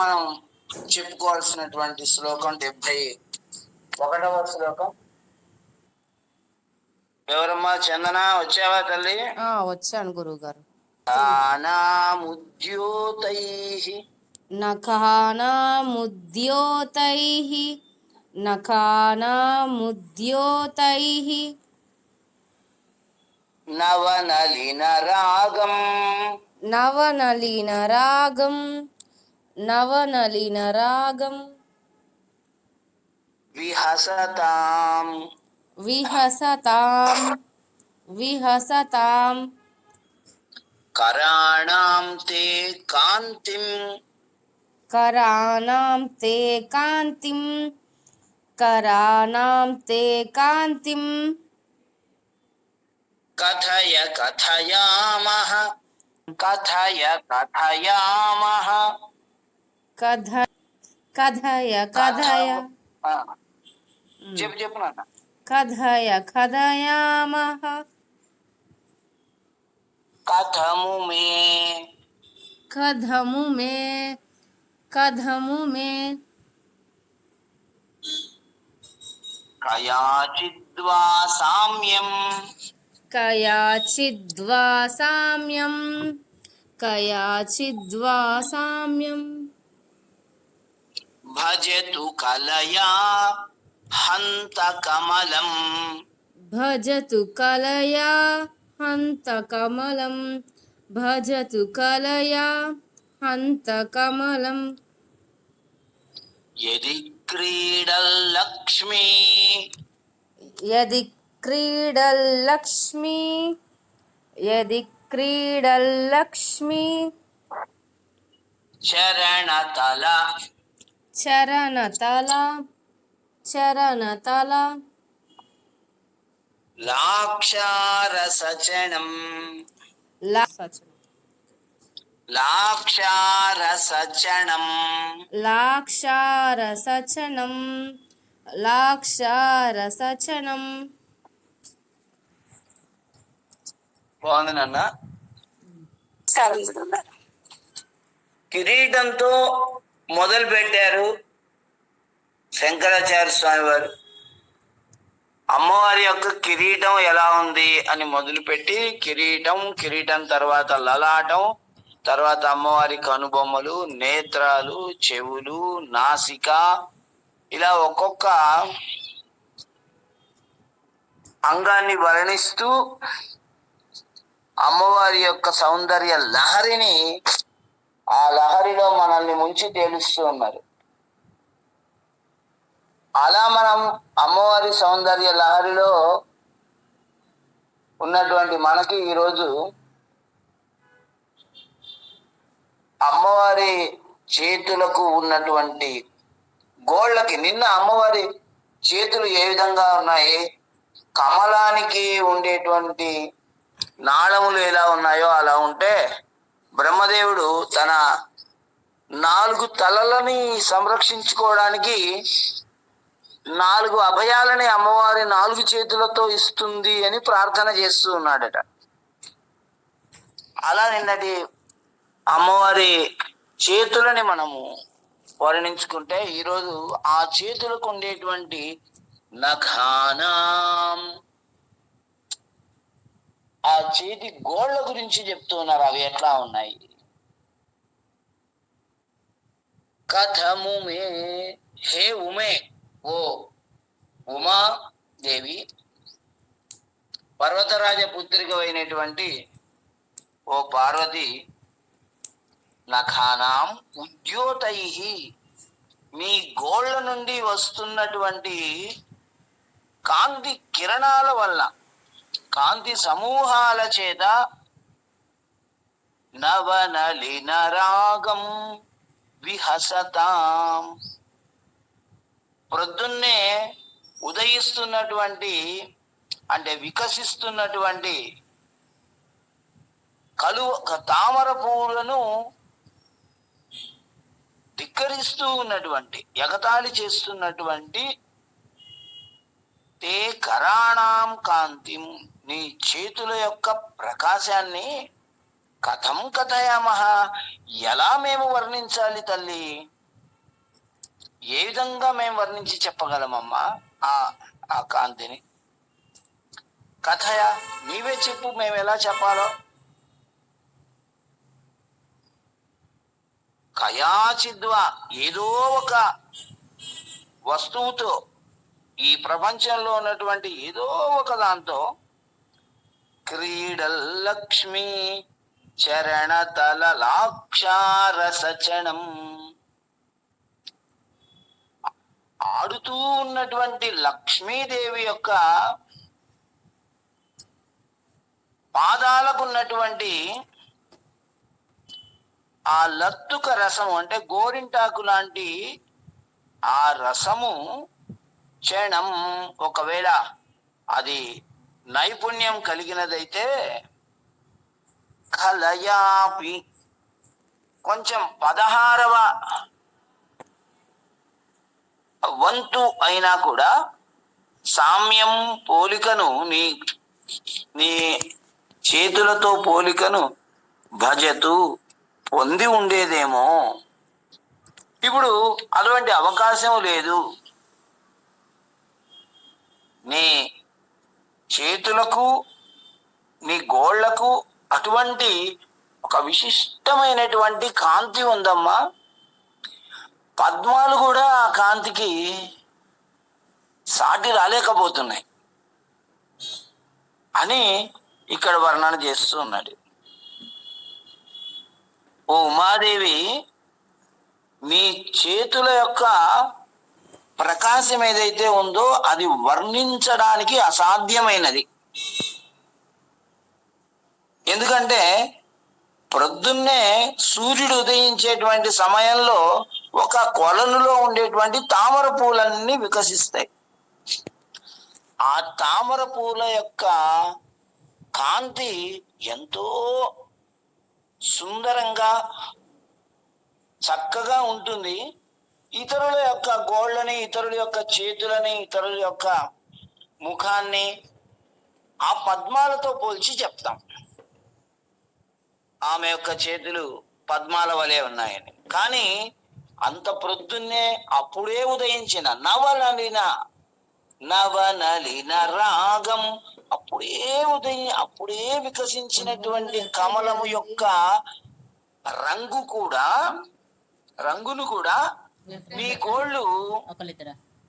మనం చెప్పుకోవాల్సినటువంటి శ్లోకం డెబ్బై ఒకటవ శ్లోకం. ఎవరమ్మా చందన వచ్చావా తల్లి? వచ్చాను గురువు గారు నానాముద్యోతై. నఖానాముద్యోతైః. నఖానాముద్యోతైః. నవనలిన రాగం నవనలినరాగం नवनलिनरागम्। विहसताम्। विहसताम्। विहसताम्। कराणां ते कान्तिम्। कराणां ते कान्तिम्। कराणां ते कान्तिम्। कथय कथयामः। कथय कथयामः। कध कधय कधय। जप जपना कयाचिद्वा साम्यम्। कयाचिद्वा साम्यम्। कयाचिद्वा साम्यम्। भजतु कलया हन्तकमलम् भजतु कलया हन्तकमलं भजतु कलया हन्तकमलम् यदि क्रीडल्लक्ष्मी। यदि क्रीडल्लक्ष्मी। यदि क्रीडल्लक्ष्मी। चरणतला చరణతల చరణతల లాక్షారసచనం. లాక్షారసచనం. లాక్షారసచనం. లాక్షారసచనం. బాగుంది నాన్న. కిరీటంతో మొదలు పెట్టారు శంకరాచార్య స్వామి వారు. అమ్మవారి యొక్క కిరీటం ఎలా ఉంది అని మొదలుపెట్టి కిరీటం కిరీటం తర్వాత లలాటం తర్వాత అమ్మవారి కనుబొమ్మలు నేత్రాలు చెవులు నాసిక ఇలా ఒక్కొక్క అంగాన్ని వర్ణిస్తూ అమ్మవారి యొక్క సౌందర్య లహరిని ఆ లహరిలో మనల్ని ముంచి తేలుస్తూ ఉన్నారు అలా మనం అమ్మవారి సౌందర్య లహరిలో ఉన్నటువంటి మనకి ఈరోజు అమ్మవారి చేతులకు ఉన్నటువంటి గోళ్ళకి నిన్న అమ్మవారి చేతులు ఏ విధంగా ఉన్నాయి? కమలానికి ఉండేటువంటి నాళములు ఎలా ఉన్నాయో అలా ఉంటే బ్రహ్మదేవుడు తన నాలుగు తలలని సంరక్షించుకోవడానికి నాలుగు అభయాలని అమ్మవారి నాలుగు చేతులతో ఇస్తుంది అని ప్రార్థన చేస్తూ ఉన్నాడట. అలా నిన్నటి అమ్మవారి చేతులని మనము వర్ణించుకుంటే ఈరోజు ఆ చేతులకు ఉండేటువంటి నఖానాం ఆ చేతి గోళ్ళ గురించి చెప్తున్నారు. అవి ఎట్లా ఉన్నాయి? కథము మే హే ఉమే. ఓ ఉమా దేవి. పర్వతరాజ పుత్రికమైనటువంటి ఓ పార్వతి నఖానాం ఉద్యోతై. మీ గోళ్ళ నుండి వస్తున్నటువంటి కాంతి కిరణాల వల్ల కాంతి సమూహాల చేత నవనలిన రాగం విహసతాం. ప్రొద్దున్నే ఉదయిస్తున్నటువంటి అంటే వికసిస్తున్నటువంటి కలు తామర పువ్వులను ధిక్కరిస్తూ ఉన్నటువంటి ఎగతాళి చేస్తున్నటువంటి తే కరాణాం కాంతిం నీ చేతుల యొక్క ప్రకాశాన్ని కథం కథయామహ. ఎలా మేము వర్ణించాలి తల్లి? ఏ విధంగా మేము వర్ణించి చెప్పగలమమ్మా ఆ ఆ కాంతిని? కథయ నీవే చెప్పు మేము ఎలా చెప్పాలో. కయాచిద్వా ఏదో ఒక వస్తువుతో ఈ ప్రపంచంలో ఉన్నటువంటి ఏదో ఒక దాంతో క్రీడల్లక్ష్మి చరణతల లాక్షారసచనం. ఆడుతూ ఉన్నటువంటి లక్ష్మీదేవి యొక్క పాదాలకు ఉన్నటువంటి ఆ లత్తుక రసము అంటే గోరింటాకు లాంటి ఆ రసము క్షణం ఒకవేళ అది నైపుణ్యం కలిగినదైతే కలయాపి కొంచెం పదహారవ వంతు అయినా కూడా సామ్యం పోలికను నీ నీ చేతులతో పోలికను భజతు పొంది ఉండేదేమో. ఇప్పుడు అటువంటి అవకాశం లేదు. నీ చేతులకు నీ గోళ్ళకు అటువంటి ఒక విశిష్టమైనటువంటి కాంతి ఉందమ్మా. పద్మాలు కూడా ఆ కాంతికి సాటి రాలేకపోతున్నాయి. అని ఇక్కడ వర్ణన చేస్తూ ఉన్నాడు. ఓ ఉమాదేవి మీ చేతుల యొక్క ప్రకాశం ఏదైతే ఉందో అది వర్ణించడానికి అసాధ్యమైనది. ఎందుకంటే ప్రొద్దున్నే సూర్యుడు ఉదయించేటువంటి సమయంలో ఒక కొలనులో ఉండేటువంటి తామర పూలన్నీ వికసిస్తాయి. ఆ తామర పూల యొక్క కాంతి ఎంతో సుందరంగా చక్కగా ఉంటుంది. ఇతరుల యొక్క గోళ్ళని ఇతరుల యొక్క చేతులని ఇతరుల యొక్క ముఖాన్ని ఆ పద్మాలతో పోల్చి చెప్తాం. ఆమె యొక్క చేతులు పద్మాల వలె ఉన్నాయని. కానీ అంత ప్రొద్దున్నే అప్పుడే ఉదయించిన నవనలిన నవనలిన రాగం అప్పుడే ఉదయం అప్పుడే వికసించినటువంటి కమలము యొక్క రంగు కూడా రంగును కూడా మీ కోళ్ళు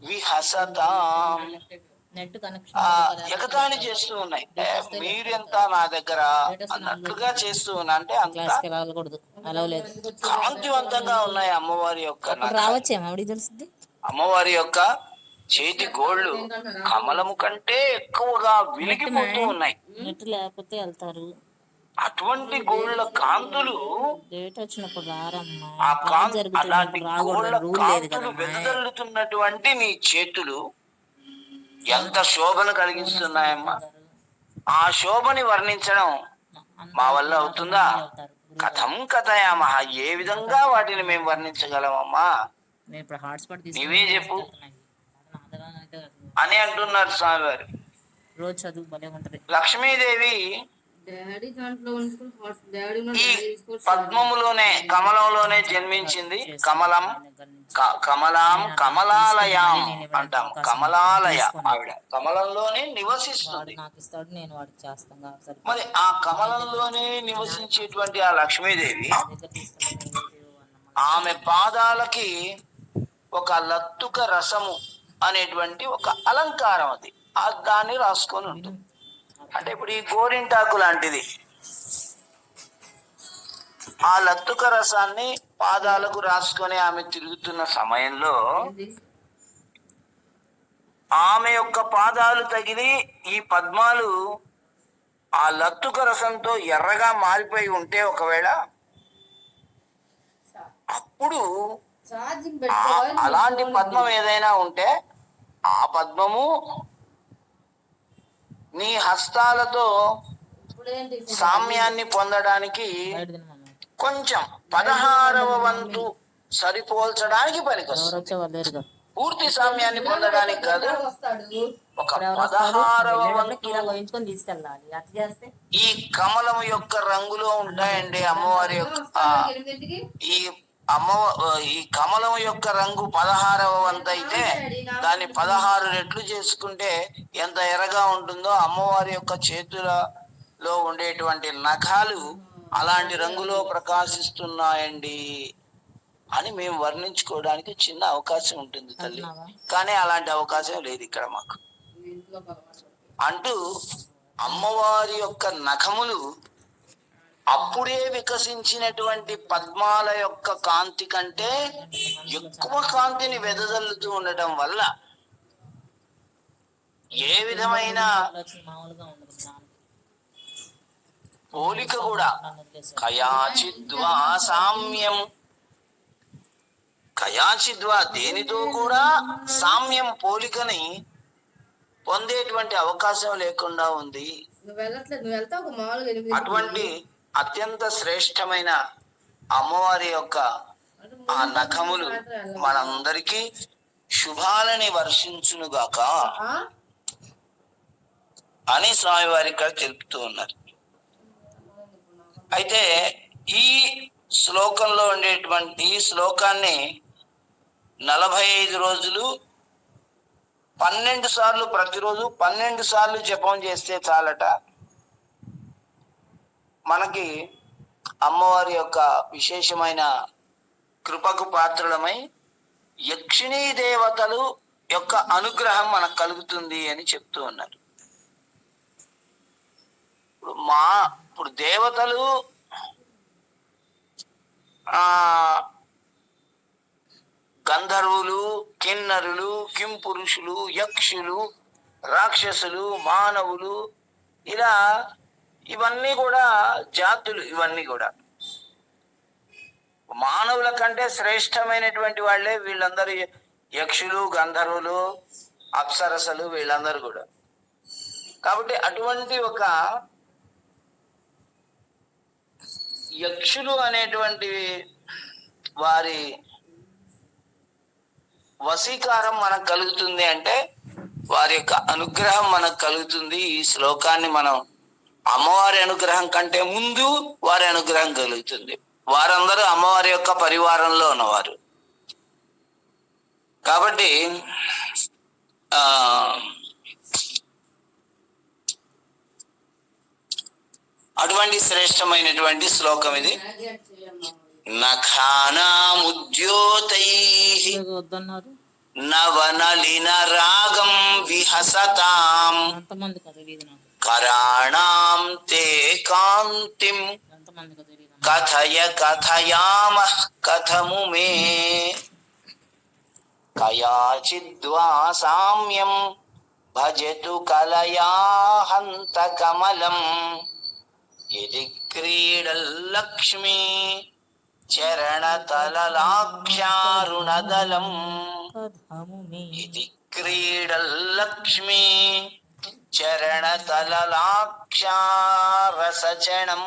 విహసతాం. ఎగతాళి చేస్తూ ఉన్నాయి. మీరెంత నా దగ్గర అన్నట్లుగా చేస్తూ ఉన్నా అంటే కాంతివంతంగా ఉన్నాయి అమ్మవారి యొక్క రావచ్చేమో అమ్మవారి యొక్క చేతి గోళ్ళు కమలము కంటే ఎక్కువగా వెలిగిపోతూ ఉన్నాయి. లేకపోతే వెళ్తారు. అటువంటి గోళ్ళ కాంతులు ఆ కాంతి అలాంటి గోళ్ళ కాంతులు కదా వెదజల్లుతున్నటువంటి నీ చేతులు ఎంత శోభను కలిగిస్తున్నాయమ్మా. ఆ శోభని వర్ణించడం మా వల్ల అవుతుందా? కథం కథయామహ ఏ విధంగా వాటిని మేము వర్ణించగలమమ్మా? నువ్వే చెప్పు. అని అంటున్నారు స్వామి వారు రోజు చదువు భలే ఉంటది లక్ష్మీదేవి పద్మములోనే కమలంలోనే జన్మించింది కమలం. కమలాం కమలాలయాం అంటాం. కమలాలయ ఆవిడ. కమలంలోనే నివసిస్తుంది. మరి ఆ కమలంలోనే నివసించేటువంటి ఆ లక్ష్మీదేవి ఆమె పాదాలకి ఒక లత్తుక రసము అనేటువంటి ఒక అలంకారం అది. ఆ దాన్ని రాసుకొని ఉంటుంది. అంటే ఇప్పుడు ఈ గోరింటాకు లాంటిది. ఆ లత్తుక రసాన్ని పాదాలకు రాసుకొని ఆమె తిరుగుతున్న సమయంలో ఆమె యొక్క పాదాలు తగిలి ఈ పద్మాలు ఆ లత్తుక రసంతో ఎర్రగా మారిపోయి ఉంటే ఒకవేళ అప్పుడు అలాంటి పద్మం ఏదైనా ఉంటే ఆ పద్మము నీ హస్తాలతో సామ్యాన్ని పొందడానికి కొంచెం పదహారవ వంతు సరిపోల్చడానికి పనికొస్తుంది. పూర్తి సామ్యాన్ని పొందడానికి కాదు ఒక? పదహారవ వంతు ఈ కమలం యొక్క రంగులో ఉంటాయండి అమ్మవారి యొక్క ఈ అమ్మ ఈ కమలం యొక్క రంగు పదహారవ వంతు అయితే దాన్ని పదహారు రెట్లు చేసుకుంటే ఎంత ఎర్రగా ఉంటుందో అమ్మవారి యొక్క చేతులలో ఉండేటువంటి నఖాలు అలాంటి రంగులో ప్రకాశిస్తున్నాయండి అని మేము వర్ణించుకోవడానికి చిన్న అవకాశం ఉంటుంది తల్లి? కానీ అలాంటి అవకాశం లేదు ఇక్కడ మాకు. అంటూ అమ్మవారి యొక్క నఖములు అప్పుడే వికసించినటువంటి పద్మాల యొక్క కాంతి కంటే ఎక్కువ కాంతిని వెదజల్లుతూ ఉండటం వల్ల ఏ విధమైన పోలిక కూడా. కయాచిద్వా సామ్యం కయాచిద్వా దేనితో కూడా సామ్యం పోలికని పొందేటువంటి అవకాశం లేకుండా ఉంది అటువంటి అత్యంత శ్రేష్టమైన అమ్మవారి యొక్క ఆ నఖములు మనందరికీ శుభాలని వర్షించునుగాక అని స్వామివారి ఇక్కడ తెలుపుతూ ఉన్నారు. అయితే ఈ శ్లోకంలో ఉండేటువంటి ఈ శ్లోకాన్ని నలభై ఐదు రోజులు పన్నెండు సార్లు ప్రతిరోజు పన్నెండు సార్లు జపం చేస్తే చాలట. మనకి అమ్మవారి యొక్క విశేషమైన కృపకు పాత్రులమై యక్షిణీ దేవతలు యొక్క అనుగ్రహం మనకు కలుగుతుంది అని చెప్తూ ఉన్నారు. ఇప్పుడు మా ఇప్పుడు దేవతలు ఆ గంధర్వులు కిన్నరులు కింపురుషులు యక్షులు రాక్షసులు మానవులు ఇలా ఇవన్నీ కూడా జాతులు ఇవన్నీ కూడా. మానవుల కంటే శ్రేష్టమైనటువంటి వాళ్ళే వీళ్ళందరూ యక్షులు గంధర్వులు అప్సరసలు వీళ్ళందరూ కూడా. కాబట్టి అటువంటి ఒక యక్షులు అనేటువంటి వారి వశీకారం మనకు కలుగుతుంది అంటే వారి యొక్క అనుగ్రహం మనకు కలుగుతుంది ఈ శ్లోకాన్ని మనం అమ్మవారి అనుగ్రహం కంటే ముందు వారి అనుగ్రహం కలుగుతుంది. వారందరూ అమ్మవారి యొక్క పరివారంలో ఉన్నవారు. కాబట్టి ఆ అటువంటి శ్రేష్టమైనటువంటి శ్లోకం ఇది. నఖానాముద్యోతై నవనలిన రాగం విహసతాం. కరాణాం తే కాంతిం. కథయ కథయామ కథము మే. కయాచిద్వా సామ్యం భజతు కలయా హంత కమలం ఇది క్రీడల్లక్ష్మీ చరణతలలాక్షారుణదలం ఇది క్రీడల్లక్ష్మీ చరణతలలాక్షారసచణం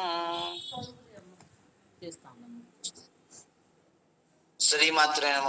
శ్రీమాత్రే నమ.